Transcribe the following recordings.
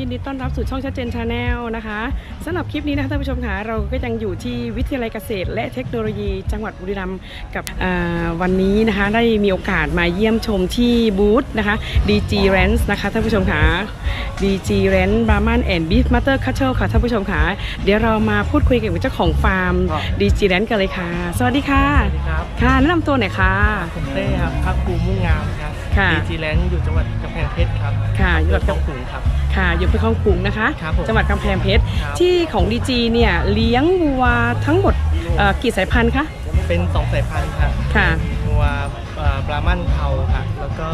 ยินดีต้อนรับสู่ช่องชัดเจนชาแนลนะคะสำหรับคลิปนี้นะคะท่านผู้ชมค่ะเราก็ยังอยู่ที่วิทยาลัยเกษตร และเทคโนโลยีจังหวัดบุรีรัมย์กับอ่าวันนี้นะคะได้มีโอกาสมาเยี่ยมชมที่บูธนะคะ DG Ranch นะคะท่านผู้ชมค่ะ DG Ranch Brahman and Beef Master Cattle ค่ะท่านผู้ชมค่ะเดี๋ยวเรามาพูดคุยกับเจ้าของฟาร์มครับ DG Ranch กันเลยค่ะ สวัสดีค่ะ สวัสดีครับ ค่ะแนะนำตัวหน่อยค่ะผมเต้ครับภาคภูมิมุ่งงามครับ ค่ะ ดีจีแลนด์อยู่จังหวัดกำแพงเพชรครับค่ะอยู่กับจังหวัดขุงครับ ค่ะอยู่ที่คลองกรุงนะคะ ครับผมจังหวัดกำแพงเพชร ครับ ที่ของดีจีเนี่ยเลี้ยงวัวทั้งหมดเอ่อกี่สายพันธุ์คะเป็นสองสายพันธุ์ครับค่ะงัวบรามันเทาครับแล้วก็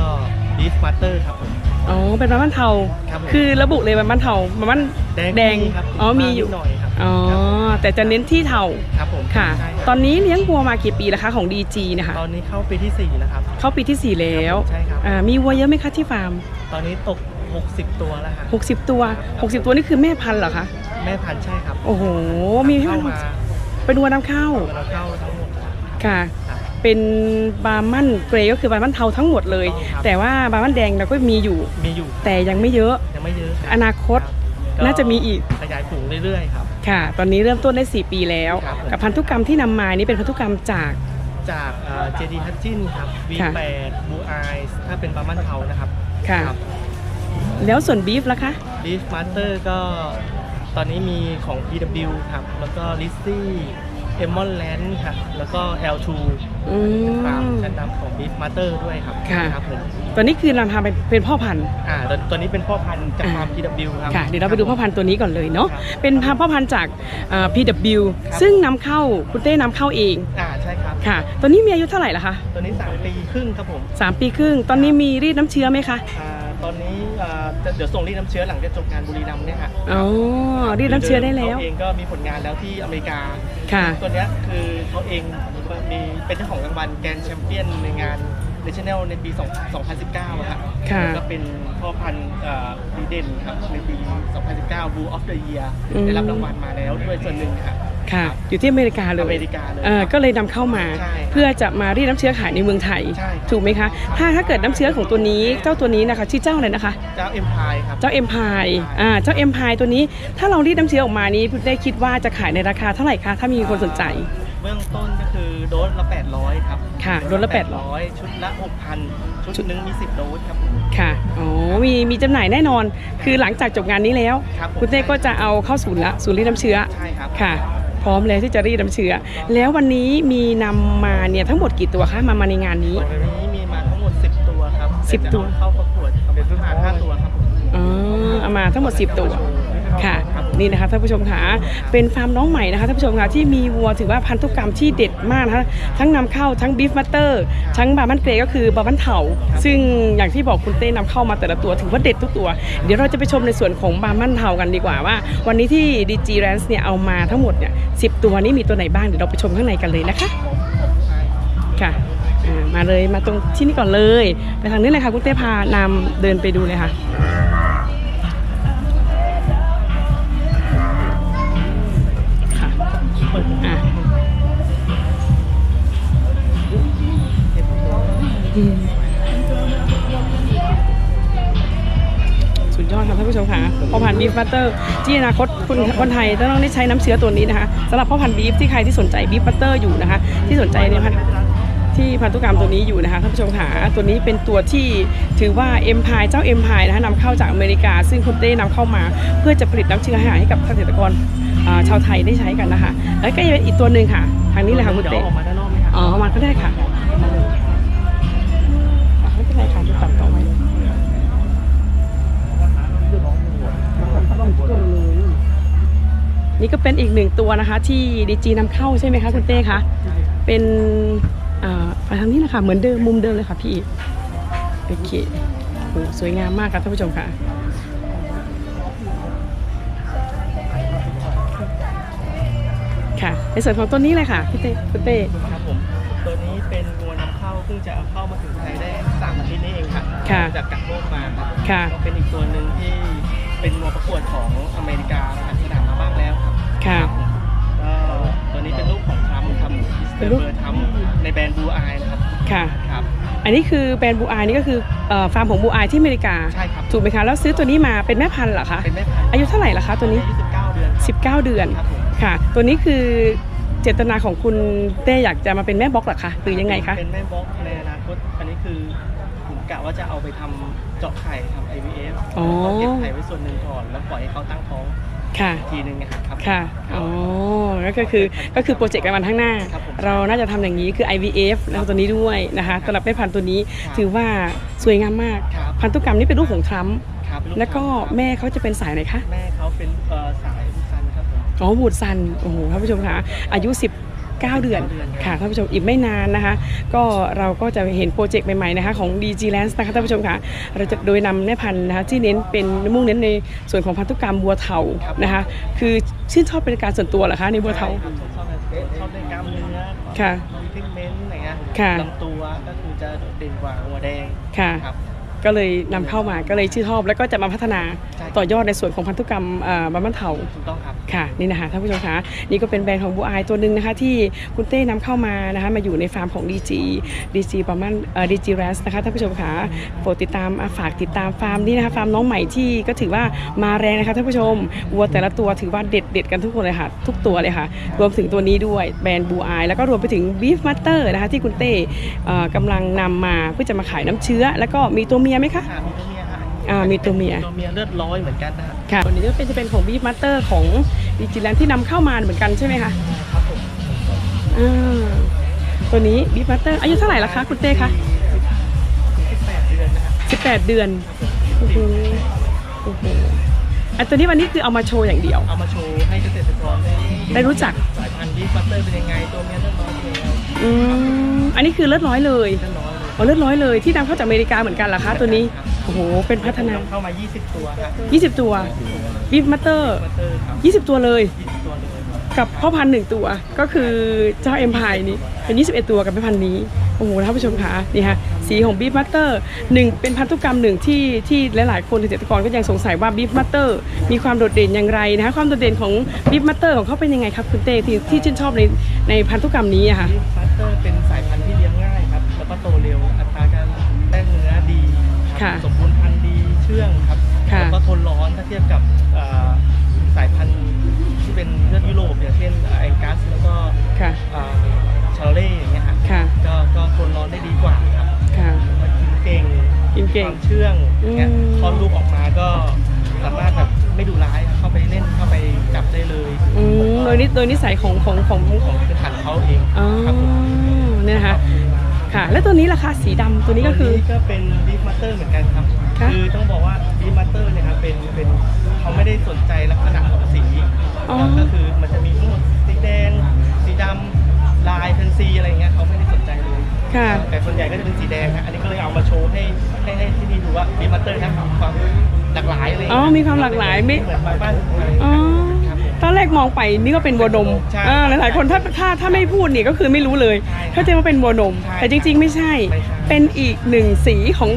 บีฟมาสเตอร์ครับผม อ๋อเป็นบาร์มันเทา ครับผม คือระบุเลยบาร์มันเทาบาร์มันแดงแดงครับอ๋อมีอยู่นิดหน่อยครับอ๋อ ครับ แต่จะเน้นที่เทาครับผมค่ะ ใช่ครับตอนนี้เลี้ยงวัวมากี่ปีแล้วคะของดีจีนะคะตอนนี้เข้าปีที่สี่แล้วครับ เข้าปีที่ 4 แล้วใช่ครับ อ่ามีวัวเยอะไหมคะที่ฟาร์ม ตอนนี้ตก 60 ตัวแล้วฮะ60 ตัว 60 ตัวนี่คือแม่พันธุ์เหรอคะ แม่พันธุ์ใช่ครับโอ้โห มีเข้ามาเป็นวัวนำเข้าเราเข้าทั้งหมดครับค่ะ ครับ เป็นบาร์มันเกรย์ก็คือบาร์มันเทาทั้งหมดเลย ต้องครับ แต่ว่าบาร์มันแดงเราก็มีอยู่ มีอยู่แต่ยังไม่เยอะ ยังไม่เยอะรับอนาคต รับน่าจะมีอีก ขยายฝูงเรื่อยๆครับ ค่ะ ตอนนี้เริ่มต้นได้ 4 ปีแล้ว ครับผม กับพันธุกรรมที่นำมานี่เป็นพันธุกรรมจาก จากเจดีฮัตจินครับ ค่ะ V8 Blue Eyes ถ้าเป็นบาร์มันเทานะครับค่ะแล้วส่วนบีฟล่ะคะบีฟมาสเตอร์ก็ตอนนี้มีของ PW ครับ แล้วก็ l i z z y e m o n Land ครับ แล้วก็ L2 อืฟาร์มม ชั้นนำของบีฟมาสเตอร์ด้วยครับค่ะ ครับผมตอนนี้คือนำทำเป็นเป็นพ่อพันธุ์ อ่าตัวตัวนี้เป็นพ่อพันธุ์จากฟาร์มอ่า PW ครับค่ะ เดี๋ยวเราไปดูพ่อพันธุ์ตัวนี้ก่อนเลยเนาะ ครับเป็นพาพ่อพันธุ์จากอ่า PW ครับซึ่งนำเข้าคุณเต้นำเข้าเอง อ่าใช่ครับ ค่ะ ตัวนี้มีอายุเท่าไหร่ละคะตัวนี้ 3 ปีครึ่งครับผมสามปีครึ่ง ตอนนี้มีรีดน้ำเชื้อไหมคะ อ่าตอนนี้อ่าจะเดี๋ยวส่งรีดน้ำเชื้อหลังจากจบงานบุรีรัมย์เนี่ยฮะอ๋อ รีดน้ำเชื้อได้แล้วเขาเองก็มีผลงานแล้วที่อเมริกา ค่ะตัวเนี้ยคือเขาเองมีเป็นเจ้าของรางวัลแกรนด์แชมเปี้ยนในงาน National ในปี 2019อะครับค่ะแล้วก็เป็นพ่อพันธุ์เอ่อดีเด่นครับในปี 2019 Blue of the Year อืมได้รับรางวัลมาแล้วด้วยส่วนหนึ่งครับ ค่ะ อยู่ที่อเมริกาเลยอเมริกาเลยเออก็เลยนำเข้ามาใช่ครับเพื่อจะมารีดน้ำเชื้อขายในเมืองไทยใช่ครับถูกไหมคะ ถ้าถ้าเกิดน้ำเชื้อของตัวนี้ เจ้าตัวนี้นะคะชื่อเจ้าอะไรนะคะ เจ้าเอ็มพายครับ เจ้าเอ็มพายอ่า เจ้าเอ็มพายตัวนี้ ถ้าเรารีดน้ำเชื้อออกมานี้ได้คิดว่าจะขายในราคาเท่าไหร่คะ ถ้ามีคนสนใจ เบื้องต้นก็คือโดสละ 800 ครับ ค่ะโดสละ 800 ชุดละ 6,000 ชุดหนึงมี 10 โดสครับผมค่ะ อ๋อ มีมีจำหน่ายแน่นอน คือหลังจากจบงานนี้แล้วครับผมคุณเต้ก็จะเอาเข้าศูนย์ละ ศูนย์รีดน้ำเชื้อ ใช่ครับ ค่ะพ ร้อมแล้วที่จะรีดน้ำเชื้อ แล้ววันนี้มีนำมาเนี่ยทั้งหมดกี่ตัวคะมามาในงานนี้ วันนี้มีมาทั้งหมด 10 ตัวครับสิบตัวจะเอาเข้าประกวดเป็นรุ่นมา5ตัวครับผมอ๋อเอามาทั้งหมด 10 ตัว ค่ะครับ นี่นะคะท่านผู้ชมค่ะเป็นฟาร์มน้องใหม่นะคะท่านผู้ชมค่ะที่มีวัวถือว่าพันธุกรรมที่เด็ดมากนะคะทั้งนำเข้าทั้งบีฟมัตเตอร์ทั้งบาร์มันเกรก็คือบาร์มันเถาซึ่งอย่างที่บอกคุณเต้นำเข้ามาแต่ละตัวถือว่าเด็ดทุกตัว เดี๋ยวเราจะไปชมในส่วนของบาร์มันเถากันดีกว่าว่า วันนี้ที่ DG r a n c e เนี่ยเอามาทั้งหมดเนี่ยสิตัวนี้มีตัวไหนบ้างเดี๋ยวเราไปชมข้างในกันเลยนะคะค่ะมาเลยมาตรงที่นี่ก่อนเลย ไปทางนี้เลยค่ะคุณเต้พานำเดินไปดูเลยค่ะ อะสุดยอดครับท่านผู้ชมค่ะพ่อพันธุ์บีฟบัตเตอร์ ที่อนาคตคุณคนไทยต้องได้ใช้น้ำเชื้อตัวนี้นะคะสำหรับพ่อพันธุ์บีฟที่ใครที่สนใจบีฟบัตเตอร์อยู่นะคะ ที่สนใจในพันธุ์ ที่พันธุกรรมตัวนี้อยู่นะคะท่านผู้ชมค่ะตัวนี้เป็นตัวที่ถือว่าเอ็มพายเจ้าเอ็มพายนะคะนำเข้าจากอเมริกา ซึ่งคุณเต้นำเข้ามา เพื่อจะผลิตน้ำเชื้อให้กับเกษตรกรอ่าชาวไทยได้ใช้กันนะคะ แล้วก็ยังเป็นอีกตัวหนึ่งค่ะ ทางนี้เลยค่ะคุณเดี๋ยวเต้ออกมาด้านนอกไหมครับอ๋อมาก็ได้ค่ะอะไม่เป็นไรค่ะจะตัดต่อไว้นี่ก็เป็นอีกหนึ่งตัวนะคะ ที่ดีจีนำเข้าใช่ไหมคะคุณเต้คะเป็นอ่า ไปทางนี้นะคะเหมือนเดิมมุมเดิมเลยค่ะพี่โอเคโอ้สวยงามมากค่ะท่านผู้ชมค่ะค่ะในส่วนของต้นนี้เลยค่ะพี่เต้คุณเต้ครับผมตัวนี้เป็นงัวนำเข้าเพิ่งจะเอาเข้ามาถึงไทยได้สามอาทิตย์นี้เองครับค่ะจากกักโลกมาครับค่ะก็เป็นอีกตัวหนึ่งที่เป็นงัวประกวดของอเมริกาผ่านสนามมาบ้างแล้วครับค่ะก็ตัวนี้เป็นลูกของ เตเป็อนร์ลูกเบอร์ทรัมป์ในแบรนด์บูไอนะครับค่ะครับ อันนี้คือแบรนด์บูอายนี่ก็คือเอ่อฟาร์มของบูอายที่อเมริกาใช่ครับถูกไหมคะแล้วซื้อตัวนี้มาเป็นแม่พันธุ์เหรอคะเป็นแม่พันธุ์อายุเท่าไหร่ละคะตัวนี้อายุ19เดือน19 เดือนครับผมค่ะ ตัวนี้คือเจตนาของคุณเต้อยากจะมาเป็นแม่บล็อกเหรอคะหรือยังไงคะเป็นแม่บล็อกในอนาคตอันนี้คือผมกะว่าจะเอาไปทำเจาะไข่ทำ IVF อ๋อแล้วก็เก็บไข่ไว้ส่วนหนึ่งก่อนแล้วปล่อยให้เขาตั้งท้อง ค่ะอีกทีนึงครับค่ะอ๋อ้ก็คือก็คือโปรเจกต์การวันข้างหน้า เราน่าจะทำอย่างนี้คือ IVF แล้วตัวนี้ด้วยนะคะสำหรับเม็พันธุ์ตัวนี้ถือว่าสวยงามมาก พันธุกรรมนี่เป็นลูกของทรัมป์แล้วก็แม่เขาจะเป็นสายไหนคะแม่เขาเป็นสายบูดซันครับอ๋อบูดซันโอ้โหท่านผู้ชมคะอายุ 10 9 เดือนค่ะท่านผู้ชมอีกไม่นานนะคะ ก็เราก็จะเห็นโปรเจกต์ใหม่ๆนะคะของ DG Lens นะคะท่านผู้ชมค่ะเราจะโดยนำแม่พันธุ์นะคะที่เน้นเป็นมุ่งเน้นในส่วนของพันธุกรรมบัวเถานะคะคือชื่นชอบเป็นการส่วนตัวเหรอคะในบัวเถาชอบในกล้ามเนื้อค่ะพิกเมนต์อะไรเงี้ยลำตัวก็คือจะเด่นกว่าหัวแดงค่ะ ก็เลยนำเข้ามาก็เลยชื่นชอบแล้วก็จะมาพัฒนาใช่ต่อยอดในส่วนของพันธุกรรมเอ่อบัมบันเทาถูกต้องครับค่ะนี่นะคะท่านผู้ชมคะนี่ก็เป็นแบรนด์ของบูอายตัวหนึ่งนะคะที่คุณเต้นำเข้ามานะคะมาอยู่ในฟาร์มของ DG DG ประมาณเอ่อ DG r a s นะคะท่านผู้ชมคะโปรดติดตามอะฝากติดตามฟาร์มนี้นะคะฟาร์มน้องใหม่ที่ก็ถือว่ามาแรงนะคะท่านผู้ชมวัวแต่ละตัวถือว่าเด็ดเด็ดกันทุกคนเลยค่ะทุกตัวเลยค่ะรวมถึงตัวนี้ด้วยแบรนด์บูอายแล้วก็รวมไปถึง Beef Master นะคะที่คุณเต้เอ่อกำลังนำมาเพื่อจะมาขายน้ำเชื้อ แล้วก็มีตัวเมียไหมคะค่ะมีตัวเมียค่ะอ่ามีตัวเมีย ตัวเมียเลือดร้อยเหมือนกันนะฮะค่ะตัวนี้ก็เป็นจะเป็นของ Beef Master ของ DG Land ที่นำเข้ามาเหมือนกันใช่ไหมคะครับผมอ่าตัวนี้บิ๊กบัตเตอร์อายุเท่าไหร่ละคะคุณเต้คะ18เดือนนะฮะ18 เดือนโอ้โหโอ้โหอันตัวนี้วันนี้คือเอามาโชว์อย่างเดียว เอามาโชว์ให้เกษตรกรได้ได้รู้จัก สายพันธุ์บีฟบัตเตอร์เป็นยังไง ตัวเมียเลือดร้อยเป็นยังไงอืมอันนี้คือเลือดร้อยเลย เลือดร้อยเลย อ๋อเลือดร้อยเลยที่นำเข้าจากอเมริกาเหมือนกันเหรอคะตัวนี้โอ้โหเป็นพัฒนาเข้ามา 20 ตัวครับ20 ตัวบิ๊กบัตเตอร์บัตเตอร์ครับ20 ตัวเลย 20 ตัวเลยกับพ่อพันธุ์หนึ่งตัวก็คือเจ้าเอ็มพายนี้เป็น 21 ตัวกับแม่พันธุ์นี้โอ้โหท่านผู้ชมคะนี่ฮะสีของบีฟมัตเตอร์หนึ่งเป็นพันธุกรรมหนึ่งที่ที่หลายๆคนเกษตรกรก็ยังสงสัยว่าบีฟมัตเตอร์มีความโดดเด่นอย่างไรนะคะความโดดเด่นของบีฟมัตเตอร์ของเขาเป็นยังไงครับคุณเต้ที่ที่ชื่นชอบในในพันธุกรรมนี้อะค่ะ บีฟบัตเตอ คค่ะรับสมบูรณ์พันธุ์ดีเชื่องครับค่ะแล้วก็ทนร้อนถ้าเทียบกับเอ่อสายพันธุ์ที่เป็นเลือดยุโรปอย่างเช่นแองกัสแล้วก็ค่ะชาโลเล่อย่างเงี้ยฮะค่ะก็ก็ทนร้อนได้ดีกว่าครับค่ะมันกินเก่งกินเก่งความเชื่องอย่างเงี้ยอืมคลอดลูกออกมาก็สามารถแบบไม่ดุร้ายเข้าไปเล่นเข้าไปจับได้เลยอืมโดยนิโดยนิสัยของของของของพื้นฐานเขาเองอ๋อครับผมเนี่ยนะคะ ค่ะ แล้วตัวนี้ล่ะคะสีดำตัวนี้ก็คือตัวนี้ก็เป็นบีฟมาสเตอร์เหมือนกันครับค่ะคือต้องบอกว่าบีฟมาสเตอร์เนี่ยครับเป็นเป็นเขาไม่ได้สนใจลักษณะของสีอ๋อ ก็คือมันจะมีทั้งหมดสีแดง สีดำลายเพนซีอะไรเงี้ยเขาไม่ได้สนใจเลยค่ะ แต่ส่วนใหญ่ก็จะเป็นสีแดงฮะอันนี้ก็เลยเอามาโชว์ให้ให้ให้ที่นี่ดูว่าบีฟมาสเตอร์นะความหลากหลายอะไรอ๋อมีความหลากหลายไม่ เหมือนบ้านบ้านอะไรอ๋ อครับผมตอนแรกมองไปนี่ก็เป็นวัวนมใช่อ่าหลายๆคนถ้าถ้าถ้าไม่พูดนี่ก็คือไม่รู้เลยใช่เข้าใจว่าเป็นวัวนม ใช่แต่จริง ๆ ไม่ใช่ ไม่ใช่เป็นอีกหนึ่งสีของ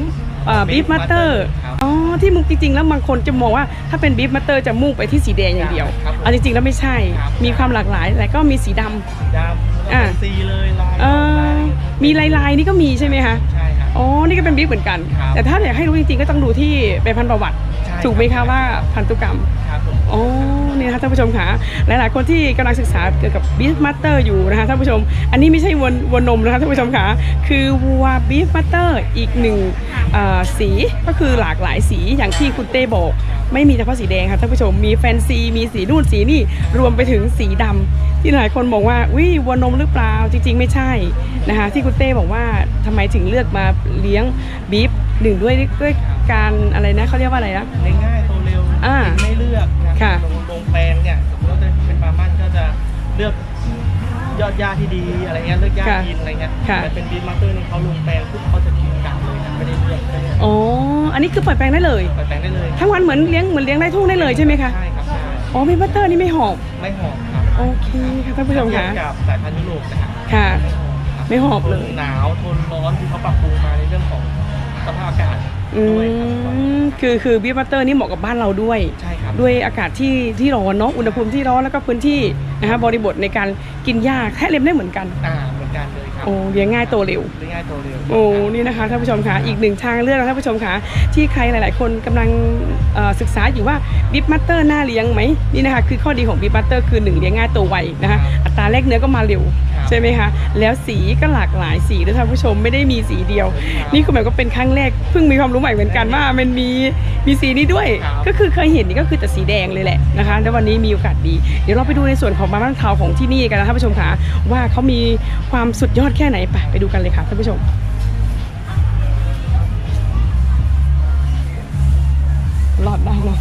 บีฟ Beef มัตเตอร์ Butter ครับอ๋อที่มุกจริงๆ แล้วบางคนจะมองว่าถ้าเป็นบีฟมัตเตอร์จะมุ่งไปที่สีแดงอย่างเดียวครับเอาจริงๆแล้วไม่ใช่ ครับ มีความหลากหลายแต่ก็มีสีดำ ดำแล้วก็อ่า เป็นซีเลยลายเออมีลายๆนี่ก็มีใช่ไหมคะ ใช่ครับ อ๋อ นี่ก็เป็นบีฟเหมือนกัน ครับ แต่ถ้าอยากให้รู้จริงๆ ก็ต้องดูที่เป็นพันธุ์ประวัติ ใช่ถูกไหมครัคะบว่าพันธุกรรม ครับผม อ๋อ นี่นะคะท่านผู้ชมค่ะหลายๆคนที่กำลังศึกษาเกี่ยวกับบีฟมัตเตอร์อยู่นะคะท่านผู้ชม อันนี้ไม่ใช่วัววัวนมนะคะท่านผู้ชมค่ะคือวัวบีฟมัตเตอร์อีกหนึ่งเอ่อสีก็คือหลากหลายสีอย่างที่คุณเต้บอกไม่มีเฉพาะสีแดงค่ะท่านผู้ชมมีแฟนซีมีสีนู่นสีนี่รวมไปถึงสีดำที่หลายคนบอกว่าวิวัวนมหรือเปล่าจริง ๆ ไม่ใช่นะคะที่คุณเต้บอกว่าทำไมถึงเลือกมาเลี้ยงบีฟหนึ่งด้วยด้วยการอะไรนะเขาเรียกว่าอะไรนะเลี้ยงง่ายโตเร็วอ่ากินไม่เลือกนะค่ะล งลงแปลงเนี่ยสมมติว่าจะเป็นปลามันก็จะเลือกยอดหญ้าที่ดีอะไรเงี้ยเลือกหญ้าค่ะกินอะไรเงี้ยค่ะ แต่เป็นบีมาสเตอร์นี่เขาลงแปลงปุ๊บเขาจะกินกลับเลยนะไม่ได้เลือกไม่ได้อ๋อ อันนี้คือปล่อยแปลงได้เลย ปล่อยแปลงได้เลยทั้งวันเหมือนเลี้ยงเหมือนเลี้ยงไร่ทุ่งได้เลยใช่ไหมคะ ใช่ครับใช่อ๋อมีบัตเตอร์นี่ไม่หอบ ไม่หอมครับโอเคค่ะท่านผู้ชมเทียคะบกับสายพันธุ์ยุโรปนะฮะค่ะ ไม่หอมครับไม่หอบเลย ทนหนาวทนร้อนที่เขาปรับปรุงมาในเรื่องของสภาพอากาศ อืด้วยครับมคือคือบีบัตเตอร์นี่เหมาะกับบ้านเราด้วย ใช่ครับด้วยอากาศที่ที่ร้อนเนาะอุณหภูมิที่ร้อนแล้วก็พื้นที่นะคะบริบทในการกินหญ้าแทะเล็มได้เหมือนกัน อ่าเหมือนกันเลยครับโอ้เลี้ยงง่ายโตเร็ว เลี้ยงง่ายโตเร็วโอ้นี่นะคะท่านผู้ชมคะอีกหนึ่งทางเลือกนะท่านผู้ชมคะที่ใครหลาย ๆ คนกำลังเอ่อศึกษาอยู่ว่าบิ๊มัตเตอร์น่าเลี้ยงไหมนี่นะคะคือข้อดีของบิ๊มัตเตอร์คือหนึ่งเลี้ยงง่ายโตไวนะคะอัตราแลกเนื้อก็มาเร็วใช่ไหมคะ แล้วสีก็หลากหลายสีด้วยท่านผู้ชมไม่ได้มีสีเดียว นี่คุณหมายก็เป็นครั้งแรกเพิ่งมีความรู้ใหม่เหมือนกันว่ามันมีมีสีนี้ด้วย ก็คือเคยเห็นนี่ก็คือแต่สีแดงเลยแหละนะคะแล้ววันนี้มีโอกาสดี เดี๋ยวเราไปดูในส่วนของบ้านเทาของที่นี่กันนะท่านผู้ชมคะว่าเขามีความสุดยอดแค่ไหนไปไปดูกันเลยค่ะท่านผู้ชมรอดได้เนาะ